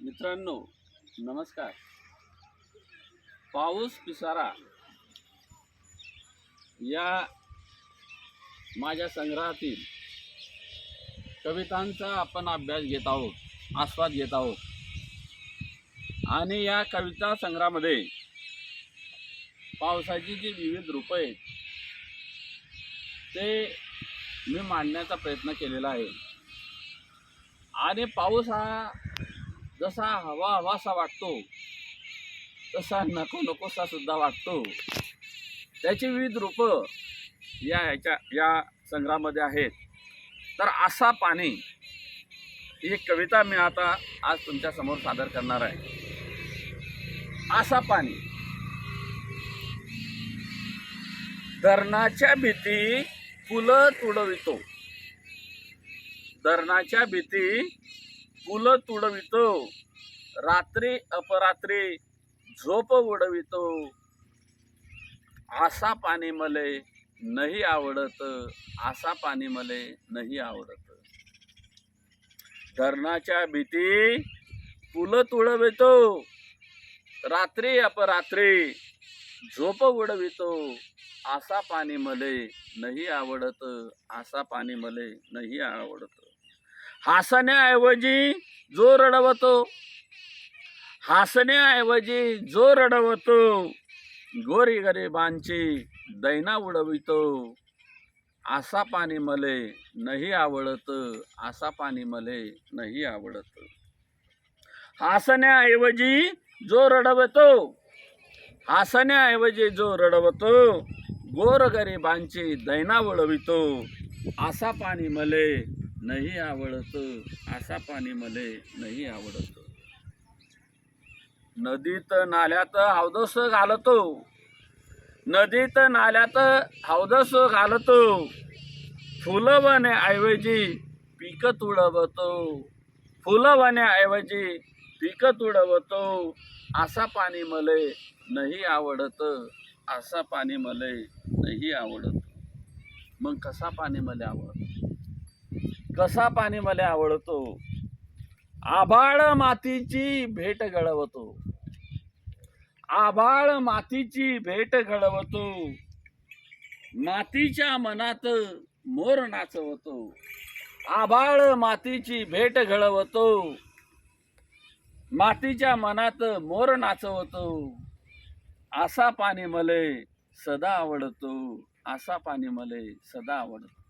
मित्रांनो नमस्कार. पाऊस पिसारा या माझ्या संग्रहातील कवितांचा आपण अभ्यास घेत आहोत आस्वाद घेत आहोत. आणि या कविता संग्रहामध्ये पावसाची जी विविध रूपं आहेत ते मी मांडण्याचा प्रयत्न केलेला आहे. आणि पाऊस हा जसा हवा हवासा वाटतो तसा नको नकोसा सुद्धा वाटतो. त्याची विविध रूपं या ह्याच्या या संग्रहामध्ये आहेत. तर असा पाणी ही कविता मी आता आज तुमच्यासमोर सादर करणार आहे. असा पाणी. धरणाच्या भीती फुलं तुडवितो. धरणाच्या भीती फुलं तुडवितो. रात्री अपरात्री झोप उडवितो. आसा पाणी मले नाही आवडत आसा पाणी मले नाही आवडत. धरणाच्या भीती फुलं तुडवितो. रात्री अपरात्री झोप उडवितो. आसा पाणी मले नाही आवडत आसा पाणी मले नाही आवडत. हसण्याऐवजी जो रडवतो. हसण्याऐवजी जो रडवतो गोरी गरिबांची दैना उडवितो. आसा पाणी मले नाही आवडत आसा पाणी मले नाही आवडत. हसण्याऐवजी जो रडवतो हसण्याऐवजी जो रडवतो गोरगरिबांची दैना उडवितो. आसा पाणी मले नाही आवडत असा पाणी मले नाही आवडत. नदीत नाल्यात हौदस घालतो. नदीत नाल्यात हौदस घालतो. फुलवण्याऐवजी पीक तुडवतो. फुलवण्याऐवजी पीक तुडवतो. असा पाणी मले नाही आवडत असा पाणी मले नाही आवडत. मग कसा पाणी मले आवडत? कसा पाणी मला आवडतो? आभाळ मातीची भेट घडवतो. आभाळ मातीची भेट घडवतो. मातीच्या मनात मोर नाचवतो. आभाळ मातीची भेट घडवतो. मातीच्या मनात मोर नाचवतो. असा पाणी मले सदा आवडतो. असा पाणी मले सदा आवडतो.